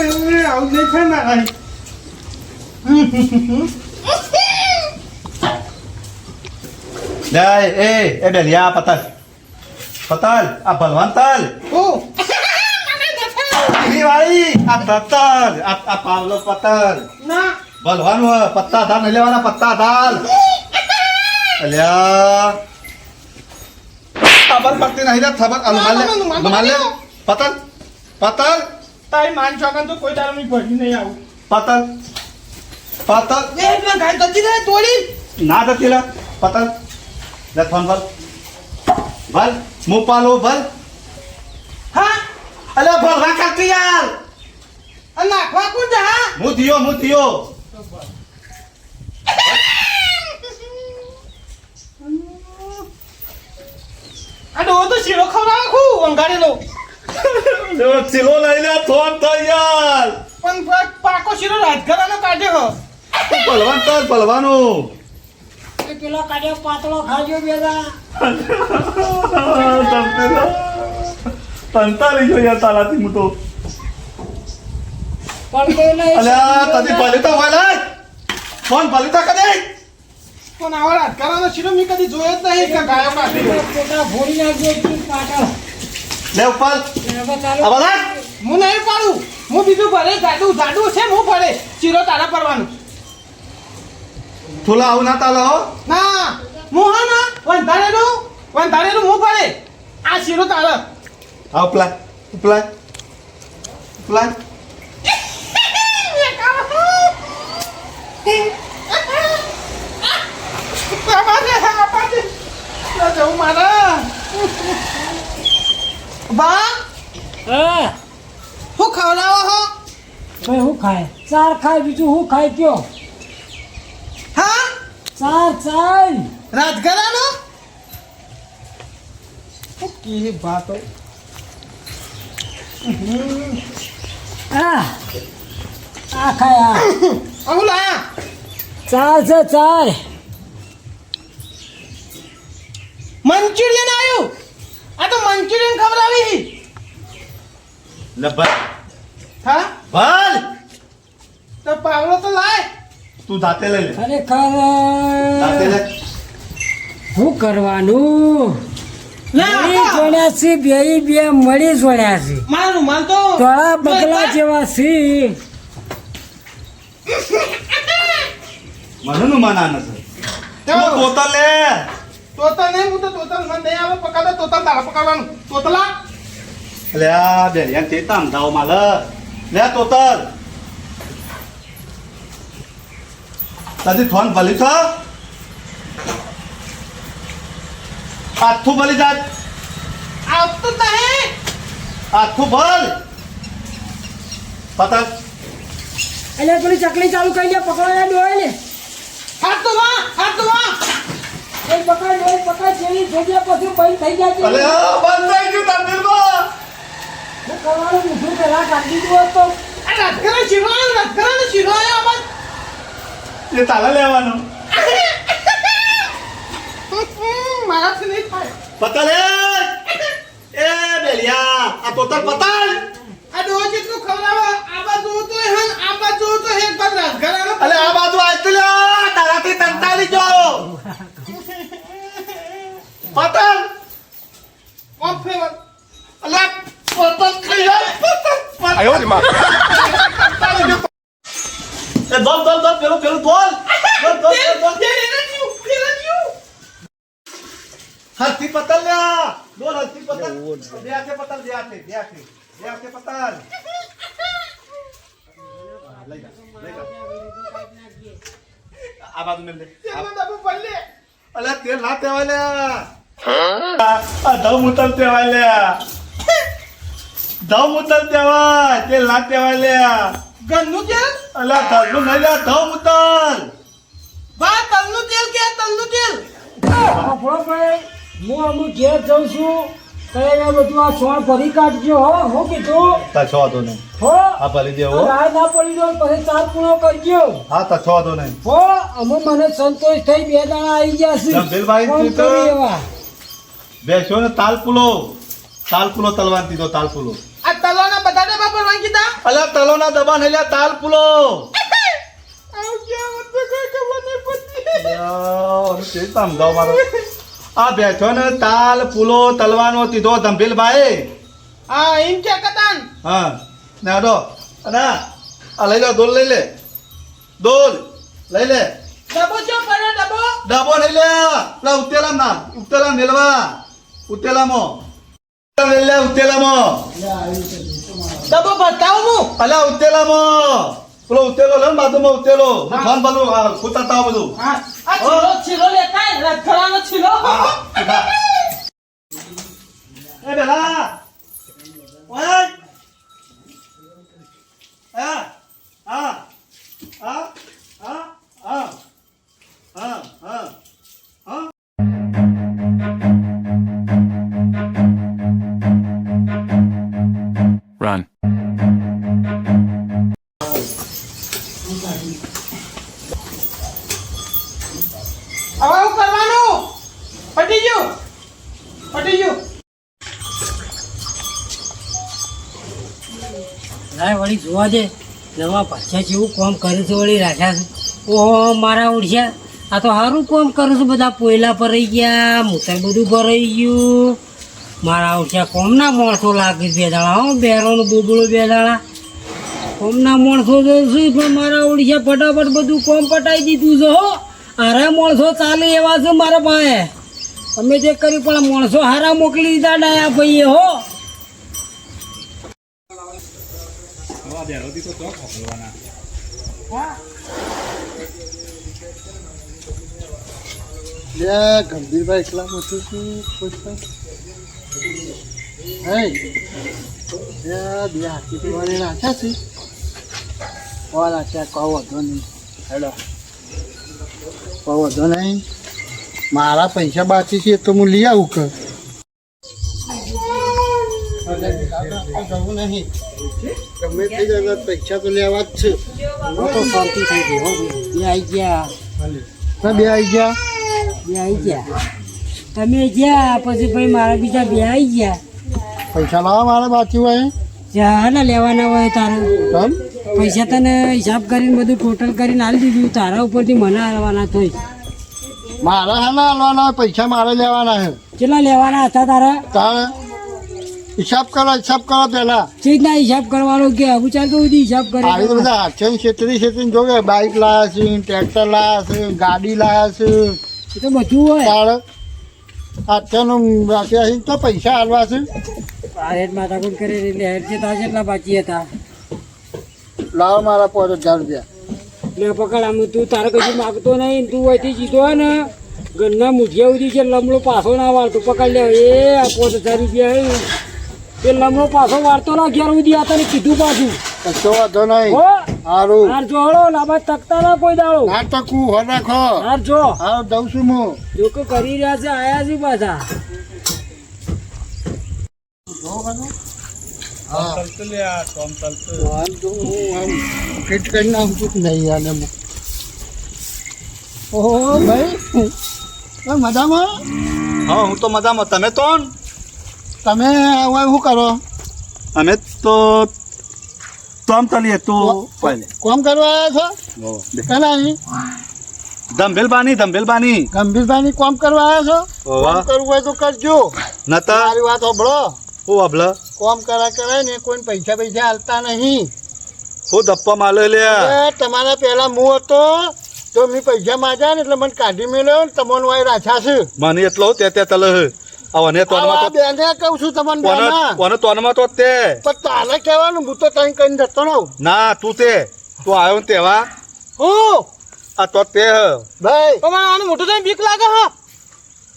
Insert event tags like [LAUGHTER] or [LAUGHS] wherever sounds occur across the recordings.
આવું નહીં થાય. ના ભાઈ એ એ બેલિયા પતલ પતલ આ ભલવાન તલ ઈ વાળી આ પતલ આ પાવલો પતલ ના. ભલવાન પત્તા ધાર નહીં લેવાના પત્તા ધાર. અલ્યા. ખબર પડતી નહીં ખબર. પતલ પતલ તારી માન ચોકન તો કોઈ તારું ભરી નહીં આવું. પતલ પતલ એ પેલા ગાય તજી દે તોડી ના જતી લે. પતલ લે ફોન ભલ ભલ. મું પાલો ભલ. હા? અલે ભલ રાખા કરતી યાર આ નાખવા કોણ જા હા? હું થયો હું થયો. આ તો શીરો ખવડાવું ખું વંગાડેલો. [LAUGHS] ચીલો લઈ લે ફોન થઈ યાર. પણ પાકો શીરો રાજઘરાનો કાઢ્યો હો. ભલવાન કર ભલવાનું. પેલો કાઢ્યો પાતળો ખાજો બેદા તંતા લઈ જોઈએ તાલાથી હું તો. તો અલ્યા તને પલિતા હોય લે ફોન પલિતા કરે. પણ આવા રાજઘરાનો શીરો મેં કદી જોયો જ નહીં કે ગાયો કાઢેલો ફોડી નાખજો તું પાટણ લે ઉપર. બધા? હું નહીં પાડું. હું બીજું ભરે જાડું જાડું છે હું ભરે ચીરો તારા પડવાનું થોલા આવું ના તાલા હો. ના હું હા ના વંધારેલું વંધારેલું હું ભરે આ શીરો તારા. આ ઉપલા ઉપલા ઉપલા. મારા. બા હા હું ખવડાવો હો? ભાઈ હું ખાય? ચાર ખાય બીજું હું ખાય કયો? હા? ચાર ચાર રાજઘરાનો કે બાતો આ. આ ખાય આ. અહુ લાયા ચાર છે ચાર ભલ હા? ભલ તો પાવડો તો લાય. તું દાતે લઈ લે. દાતે લે. શું કરવાનું? લે મળી. જોડ્યા છે બે બે મળી જોડ્યા છે. મારો રૂમાલ તો તોળા બગલા જેવા છે. મને નું માના નથી તો તું તોતા લે. તોતા નહીં હું તો તોતા મને નહીં આવે. પકડે તોતા તારા પકડવાનું તોતલા? લે આ તે તામ દાવ માલ લે તોતર તાજી થોન ભલી છો આથું ભલી જાત આવતું નહીં આખું ભલ પતંગ એટલે પેલી ચકલી ચાલુ કરી દે પકડવા ડોય ને હાથ તો વા હાથ તો વા એ પકડ ડોય પકડ જેવી જગ્યા પછી બંધ થઈ અલે બંધ થઈ ગયું તંદીરમાં શું કરવાનું બીજું પેલા કાઢી દીધું તો. આ રાજઘરા શીરો આવ્યો રાજઘરાનો શીરો આવ્યો આમાં. એ તાલા લેવાનો. મારાથી નહીં થાય. એ! બેલિયા આ તોતર પતંગ આ ડોહો જેટલું ખવડાવે આ બાજુ તો હે આ બાજુ તો હે પર રાજઘરાનો અલે આ બાજુ આજથી લે તારાથી તંતાલી જો પતંગ ઓમ ફેવર પતંગ પતંગ એ દોલ દોલ દોલ પેલું પેલું દોલ. દોલ દોલ દોલ દોલ. હાથી પતંગ લ્યા દોલ હાથી પતંગ. બે હાથે પતંગ બે હાથે બે હાથે. બે હાથે પતંગ. લઈ જા લઈ જા. આ બાજુ મેલ દે. અલે તે ના તેવાય લ્યા આ. ધમ ઉતર તેવાય લ્યા ધમ ઉતર દેવા તે ના તેવાય લ્યા ગન્નું તેલ? અલા તલનું નહીં લે ધમ ઉતર. બા તલનું તેલ કે તલનું તેલ? આપણો ભાઈ હું અમુક ઘેર જઉં છું. કઈ બધું આ ભરી કાઢજો હો. હું કીધું? તા છો તો નહીં. હો? આ ભલી દેવો રાહ ના પડી દો પછી ચાર પૂરો કરજો. હા તા છો તો નહીં. હો અમે મને સંતોષ થઈ બે દાણા આવી ગયા છે. જમશેદભાઈ, તું તો- બેસો ને તાલપુલો તાલપુલો તલવાન દીધો તાલ પુલો. આ તલવાના બધા ડબ્બા પર કીધા? અલા તલોના દબાણ હેલ્યા તાલ પુલો. આવું ક્યાં મને તો કોઈ ખબર નહીં પડતી યાર, આ બેઠો ને તાલ પુલો તલવાનો તીધો ધંભીલભાઈ. હા એમ કે કતાન. હા ને આડો અને આ લઈ લો દોલ લઈ લે. દોલ લઈ લે. ડબો ચો પડ્યો ડબો ડબો લઈ લે. પેલા ઉતેલા ના ઉતેલા મેલવા ઉત્તેલામો వెళ్ళా ఉత్తేలమో డబ్బు పట్టావు అలా પેલો ઉતેલો લે બાજુમાં ઉતેલો. ફોન બધું કૂતરતા બધું. છીલો લેતા રથરાનો છીલો [LAUGHS] એ બેલા ઓય. જોવા દે. નવા પાછા જેવું કોમ કરું છે, વળી રાખ્યા છે. ઓહો, મારા ઓળખ્યા આ તો સારું કોમ કરું છું, બધા પોયલા ભરાઈ ગયા, મૂતર બધું ભરાઈ ગયું. મારા ઓળખ્યા કોમના માણસો લાગે બે દાણા હો, બેરોનું બોબડું બે દાણા કોમના માણસો તો શું, પણ મારા ઓળખ્યા ફટાફટ બધું કોમ પટાઈ દીધું છે, હો. હારા માણસો ચાલે એવા છે મારા પાસે. તમે જે કર્યું, પણ માણસો હારા મોકલી દીધા ડાયા ભાઈએ, હો. ગંભીરભાઈ એકલા મોટું છું પૂછતા હે બે હાથી વાળી રાખ્યા છે કોલ આચ્યા કહો વધો નહીં હેડો કહો વધો નહીં મારા પૈસા બાકી છે તો હું લઈ આવું કર જવું નહીં. ગમે તે જગ્યાએ પૈસા તો લેવા જ છે. હું તો શાંતિ થઈ ગઈ હો બે આવી ગયા. ના બે આવી ગયા? બે આવી ગયા. તમે ગયા પછી ભાઈ મારા બીજા બે આવી ગયા. પૈસા લાવવા મારા બાકી હોય. જ્યાં ને લેવાના હોય તારે. તમ પૈસા તને હિસાબ કરીને બધું ટોટલ કરીને આલી દીધું. તારા ઉપરથી મને હાલવાના થઈ મારા હાલવાના હોય, પૈસા મારે લેવાના છે. કેટલા લેવાના હતા તારા? તારે? હિસાબ કરો હિસાબ કરો પેલા ચીજ ના હિસાબ કરવાનો કે હું ચાલતો સુધી હિસાબ આવી તો બધા હાથે છેતરી છેતરી જોગે બાઇક લાયા છે ટ્રેક્ટર લાયા છે ગાડી લાયા છે. એ તો બધું હોય. તારે હાથેનું રાખ્યા તો પૈસા હાલવા છે. આ રેટ કોણ કરે એટલે હેડ છે તાર જેટલા બાકી હતા. લાવો મારા પાંચ હજાર રૂપિયા. લે પકડ આમ તું તારે કશું માગતો નહીં તું અહીંથી જીતો હોય ને ઘરના મુઠિયા સુધી છે લમડો પાછો ના વાળતો. પકડ લે એ આ પાંચ હજાર રૂપિયા હે. એ લમણો પાછો વાળતો ના ઘેર સુધી આ તને કીધું પાછું. કશો વાંધો નહીં. હો સારું હાર જો હળો લાંબા તકતા ના કોઈ દાડો. ના તકું હો રાખો હાર જો. હારું દઉં છું હું. જો કે કરી રહ્યા છે આયા છે પાછા. હા. વાંધો હું આમ ફિટ કરી નાખું છું નહીં આને હું? ઓહો ભાઈ. મજામાં? હા હું તો મજામાં. તમે તો તમે હવે શું કરો? અમે તો તમ તલીએ તો કોમ કરવા આવ્યા છો? પેલા અહીં ધંભેલબાની ધંભેલબાની ગંભીરભાઈ કોમ કરવા આવ્યા છો. કોમ કરવું હોય તો કરજો. નતા. મારી વાત હોભળો હું અબલ કોમ કરા કરાય ને કોઈ પૈસા પૈસા હાલતા નહીં. હું દપ્પા માલે લે. તમારા પહેલા હું હતો તો મેં પૈસા માંગ્યા ને એટલે મને કાઢી મેળ્યો ને તમને વાય રાછા છે. મને એટલો તે તે તલે આવા તોનમાં તો બેને કહું છું તમને બેના. કોને તોનમાં તો તે. પણ તારે કહેવાનું હું તો તને કહીને જતો રહું. ના તું તે. તું આવ્યો ને તેવા. હું? આ તો તે હ. ભાઈ. આનું મોટું થઈને બીક લાગે હા.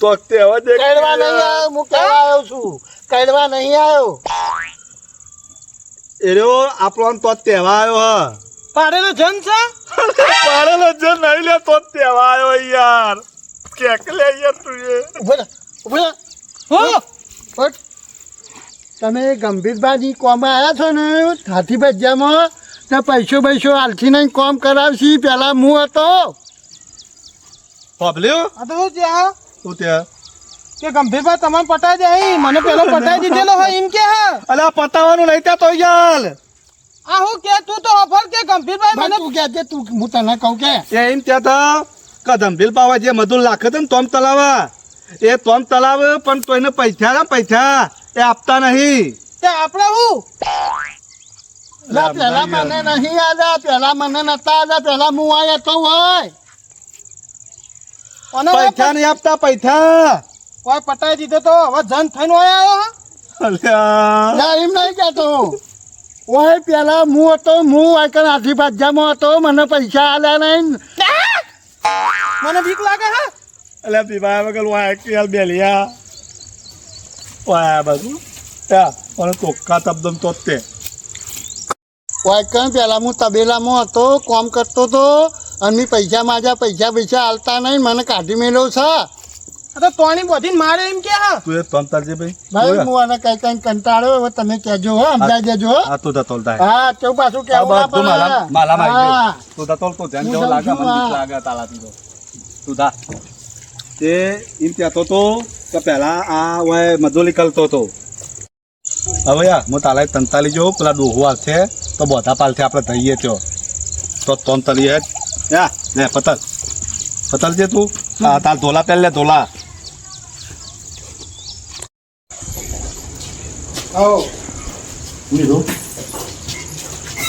તો તેવા દે કહેવા નહીં આવ્યો હું કહેવા આવ્યો છું. કહેવા નહીં આવ્યો. એરો આપણો તો તેવા આવ્યો હ. પાડેલો જન છે? પાડેલો જે નહીં લે તો તેવા આવ્યો યાર. કેક લે યાર તું એ. ઊભો. હું! તમે ગંભીરભાઈ કોમમાં આવ્યા છો ને હાથી ભજીયામાં? તો પૈસો પૈસો હાલથી નહીં કોમ કરાવશી પેલા હું હતો. પબલ્યું આ તો હું ત્યાં? કે ગંભીરભાઈ તમને પટાઈ દે મને પેલો પટાઈ દીધેલો હોય એમ કે હા? અલા પતાવાનું નહીં ત્યાં તો યાર આ હું કે તું તો ઓફર કે ગંભીરભાઈ મને તું કે તું હું તને કહું કે. એમ ત્યાં તો બિલ પાવા જે મધુર લાખે ને તોમ તલાવા. એ તોમ તલાવ પણ તોયને પૈસા ના પૈસા. એ આપતા નહીં. તે આપણે હું? પેલા મને નહીં આજા પેલા મને નતા આજા પેલા હું આયા તો હોય. પૈસા નહીં આપતા પૈસા. કોઈ પટાઈ દીધો તો હવે જન થઈને ઓય આવ્યો અલ્યા. લા એમ નહીં ઓય પેલા હું હતો હું આકર આઠી ભાજ્યામાં હતો મને પૈસા આલ્યા નહીં. મને બીક લાગે હે. અલ્યા પીવા વગર વાય કે બેલિયા વાય બધું ત્યાં પણ ચોખ્ખા તબદમ તો તે. ઓય કણ પહેલાં હું તબેલામાં હતો કોમ કરતો હતો અને મેં પૈસા માજા પૈસા પૈસા આલતા નહીં મને કાઢી મેળ્યો છે. તો તોણી બોધીને મારે એમ કે હા. તું એ તોમ તારજે ભાઈ. ભાઈ હું આને કઈ કઈ કંટાળ્યો હવે તમે કહેજો હો સમજાઈ દેજો હો. આ તું તો તોલતા હા ચૌ પાછું કે કેવું પણ બધું માલા માલા માં આવી હા. ગયું. તું તા તોલ ધ્યાન જેવું લાગે મને. લાગે તાલાથી તો. તું તા તે એમ કહેતો તો કે પહેલા આ ઓય મધુલી કરતો તો. હવે યાર હું તાલા તંતાલી જો પેલા ડોહો આવશે તો બધા પાલથી આપણે થઈએ ત્યો. તો તોન તલીએ યા. લે પતલ. પતલ છે તું? હા તાર ધોલા પહેલ લે ધોલા. આવો.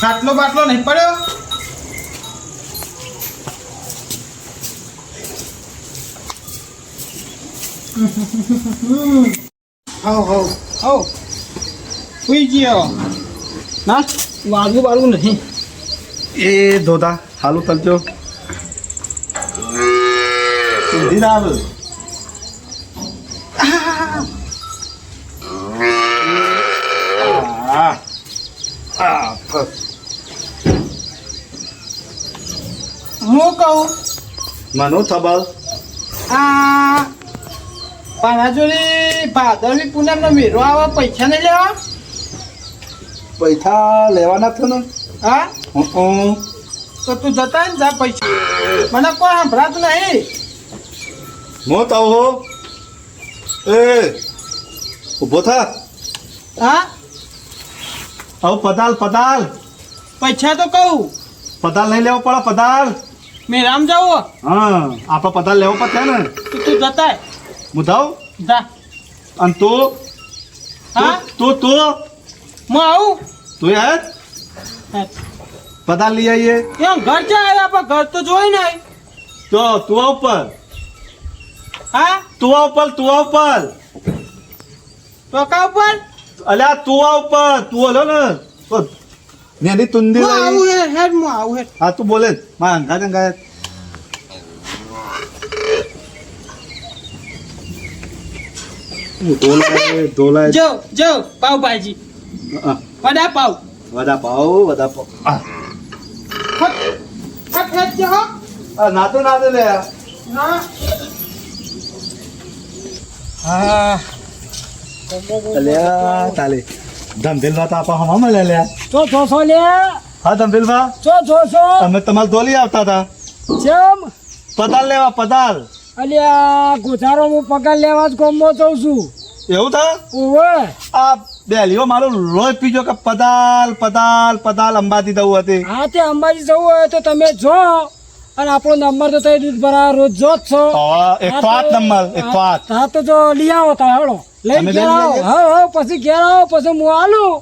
ખાટલો બાટલો નહીં પડ્યો? હવ હવ હવ સુઈ ગયો. ના વાગવું વાળવું નથી એ ધોતા હાલું તલજો આવે. બસ. હું કહું? મનો થબલ. આ પાનાજોરી ભાદરવી પૂનમનો મેરો આવા પૈસા નહીં લેવા? પૈસા લેવાના થયો ને. હા? હં, તો તું જતા ને જા પૈસા. મને કોઈ સંભળાતું નહીં. મો તો હો. એ ઊભો થા. હા? આવ પદાલ પદાલ પૈસા તો કહું. પદાલ નહીં લેવો પડે પદાલ મેરામ જાવ હા. આપણે પદાલ લેવો પડશે ને. તું તું મુધાવ જા. અને તો? હા? તો તો હું આવું? તો યાર. પદાલ લઈ આવીએ એમ ઘર છે આવ્યા? પણ ઘર તો જોઈ નહીં. તો તું ઉપર. હા? તું ઉપર તું ઉપર. ટોકા ઉપર? અલ્યા તું ઉપર. તું હલો ને. તો નેની તુંદી આવું હેડ હું આવું હેડ હા તું બોલે. મારા અંગા અંગા ધોલાય ધોલાય. જો જો પાવ ભાજી વડા પાવ. વડા પાવ વડા પાવ. નાતો નાતો લે. હા. અલ્યા તાલે. ધમભેલમાં તો આપા હમા મળે લ્યા ચો છો છો લે. હા ધમભેલમાં ચો છો છો અમે તમારે ધોલી આવતા હતા. જેમ. પદાલ લેવા પદાલ. અલ્યા ગોચારો હું પગાર લેવા જ ગમો જઉં છું. એવું થા? ઓવે. આ બેલીઓ મારો લોહી પીજો કે પદાલ પદાલ પદાલ અંબાજી દઉં હતી. હા તે અંબાજી જવું હોય તો તમે જો. અને આપણો નંબર તો થઈ દૂધ ભરા રોજ જો જ છો. એક તો આઠ નંબર એક તો આઠ હા તો જો લઈ આવો તા હેડો. લઈ ઘેર આવો. હા હા પછી ઘેર આવો પછી હું આલું.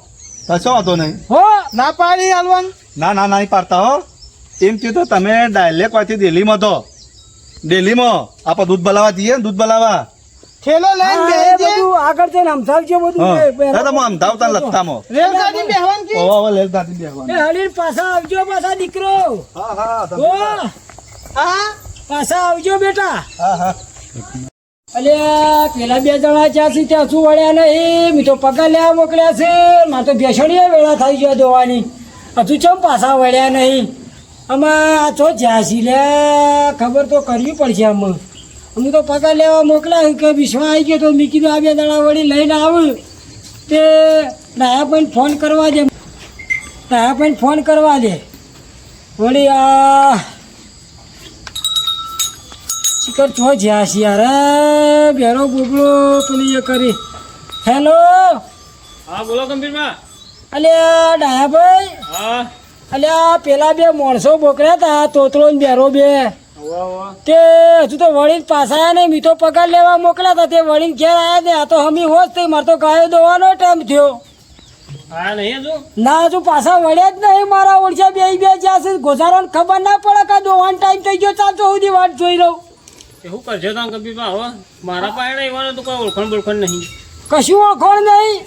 કશો વાંધો નહીં. હો. ના પાડી આલવાન ના ના નહીં પાડતા હો. એમ થયું તો તમે ડાયલેક્ટ વાંચી દિલ્હીમાં તો દિલ્હીમાં આપણે દૂધ બલાવા જઈએ ને દૂધ બલાવા. ઠેલો લઈને બેહી આગળ જઈને સમજાવજો બધું. દાદા હું અમદાવાદ લખતામાં રેલગાડી બેહવાન કે? ઓવા ઓવા લેલ દાદી એ હરીર પાછા આવજો પાછા દીકરો. હા હા ઓ! હા? પાછા આવજો બેટા. હા હા. અલે પેલા બે જણા જ્યાં છે ત્યાં શું વળ્યા નહીં? એ તો પગાર લેવા મોકલ્યા છે. મારે તો બેસણીએ વેળા થઈ ગયો દોવાની. હજુ ચમ પાછા વળ્યા નહીં? આમાં આ જ્યાસી જ્યાં લે ખબર તો કરવી પડશે આમાં. અમે તો પગાર લેવા મોકલ્યા કે વિશ્વા આવી ગયો તો મેં કીધું આવ્યા દાડા વળી લઈને આવું. તે ડાયા પણ ફોન કરવા દે. ડાયા પણ ફોન કરવા દે. વળી આ શિકર છો જ્યાસી યાર બેરો બોબડો પેલી એ કરી. હેલો હા બોલો ગંભીરમાં. અલ્યા ડાયાભાઈ હા. અલ્યા પેલા બે માણસો મોકલ્યા હતા તોતરો ને બેરો બે. તે હજુ તો વળીને પાછા નહીં મીઠો તો પગાર લેવા મોકલ્યા હતા તે વળીને ઘેર આવ્યા ને આ તો હમી હોશ થઈ મારે તો ગાયો દોવાનો ટાઈમ થયો. નહીં હજુ? ના હજુ પાછા વળ્યા જ નહીં મારા ઓળખ્યા બે બે જ્યાં છે ગોઝારોને ખબર ના પડે કે દોવાનો ટાઈમ થઈ ગયો ચાલતો સુધી વાટ જોઈ રહું એવું કરજો તમે કબીરબા હવે મારા પાસે એવાનું તો કોઈ ઓળખાણ બોળખાણ નહીં. કશું ઓળખણ નહીં.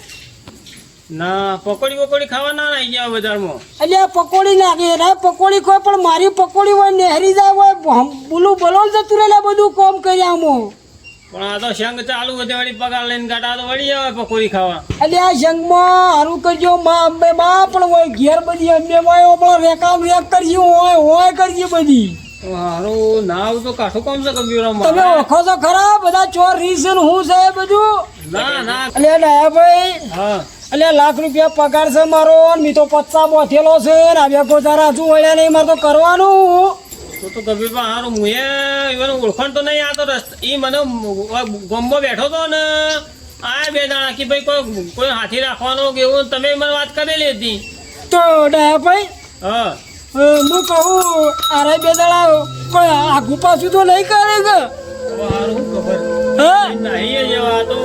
ના પકોડી પકોડી ખાવા ના આવી ગયા બજારમાં. એટલે પકોડી નાખે રે પકોડી કોઈ પણ મારી પકોડી હોય નેહરી જાય હોય બોલું બલોલ જતું રહેલા બધું કોમ કર્યા હું પણ આ તો શંખ ચાલુ વધે વળી પગાર લઈને ગાટા તો વળી આવે પકોડી ખાવા. એટલે આ જંગમાં હારું કરજો માં અંબે માં પણ હોય ઘેર બધી અંબે માં પણ રેકામ રેક કરજી હોય હોય કરજી બધી. હારું ના આવું તો કાઠું કામ છે કબીરા તમે ઓળખો છો ખરા? બધા ચોર રીઝન હું છે બધું? ના ના. એટલે ના ભાઈ હા. અલ્યા લાખ રૂપિયા પગાર છે મારો ને મી તો પચ્ચા બોથેલો છે ને આવ્યા ગોજારા હજુ વળ્યા નહીં મારે તો કરવાનું. તો તો હારું મુએ એવાનું ઓળખાણ તો નહીં આ તો રસ્ત ઈ મને ગમમાં બેઠો તો ને આ બે દાણા કે ભાઈ કોઈ કોઈ હાથી રાખવાનો કે એવું તમે મને વાત કરેલી હતી તો ડાયા ભાઈ હા. હું કહું અરે બે દાણા કોઈ આગુ પાછું તો નહીં કરે કે? હારું ખબર. હા? નહીં જેવા તો.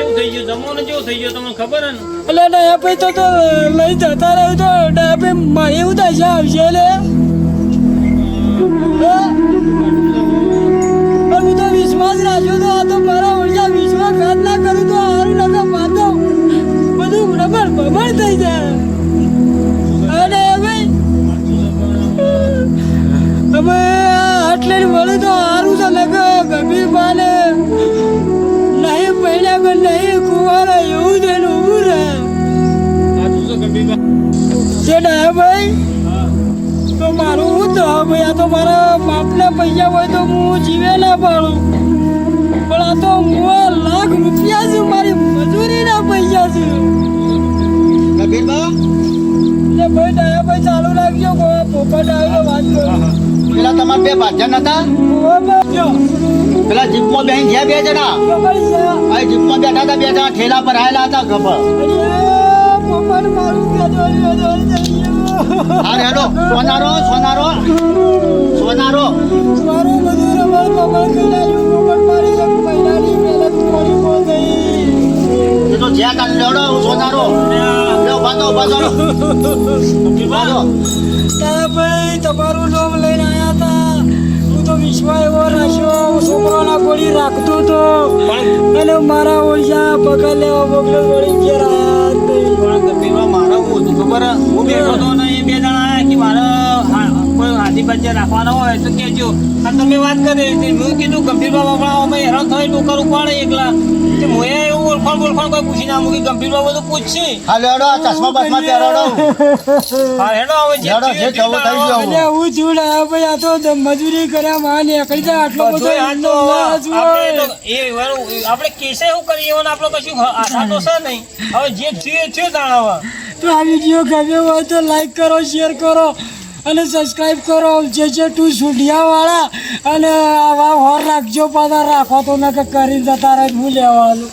કેવું થઈ ગયું? જમવાનું કેવું થઈ ગયું? તમને ખબર હે એટલે ડાયા ભાઈ તો તો લઈ જતા રહ્યું તો ડાયા ભાઈ મારે એવું દશા આવશે લે. હું? તો વિશ્વાસ રાખ્યો તો આ તો મારા ઓળખા વિશ્વાસઘાત ના કરું તો હારું માતો બધું રબર ભમણ થઈ જાય. અને ભાઈ અમે આટલે મળ્યું તો ડાયા ભાઈ? તો મારું હું તો ભાઈ આ તો મારા બાપના પૈસા હોય તો હું જીવે ના પાડું. પણ આ તો હું લાખ રૂપિયા છે મારી મજૂરીના પૈસા છે. ભાઈ ડાયા ભાઈ ચાલુ રાખજો પોપટ આવ્યો વાત કરો. પેલા તમારા બે ભાજન હતા? પેલા જીપમાં ગયા બે જણા? છે. જીપમાં બેઠા હતા બે જણા ઠેલા પર આવેલા હતા ખબર. અરે હેડો સોનારો સોનારો. સોનારો. મારું બધું રમત કમર કરી નાખ્યું મારી એક મહિનાની મહેનત બહુ એ તો જ્યાં સોનારો લે ઊભા તો ઊભા તો ઊભા તો તારા ભાઈ તમારું નામ લઈને આવ્યા હતા. હું તો વિશ્વાસ એવો રાખ્યો હું છોકરાના ગોળી રાખતો હતો. અને મારા ઓળિયા પગલે લેવા મોકલ્યો વળી ઘેર બેઠો તો ને એ બે જણા કે મારે કોઈ હાથી બચ્ચે રાખવાનો હોય તો કેજો આ તમે વાત કરી મેં કીધું ગંભીરબા બાપડા અમે હેરાન થાય ટોકર ઉપાડે એકલા. તે મોએ એવું ઓળખાણ બોળખાણ કોઈ પૂછી ના મૂકી ગંભીરબા બધું પૂછશે. હા લેવડો આ ચશ્મા બસમાં પહેરાવડો હા હેડો હવે જે હેડો, જે થવું થઈ ગયું. એટલે હું છું આ ભાઈ આ તો મજૂરી કર્યા માં નીકળી જાય આટલો બધો બધુંય આ તો લાજ આપણે એ આપણે કેસે એવું કરીએ આપડે આપણે કશું આશા તો છે નહીં. હવે જે છે જાણવા તો આ વીડિયો ગમ્યો હોય તો લાઈક કરો શેર કરો અને સબસ્ક્રાઈબ કરો. જે જે ટુ સુઢિયાવાળા અને આવા હોર રાખજો પાછા રાખો તો નકર કરીને જતા રહે, હું લેવાનું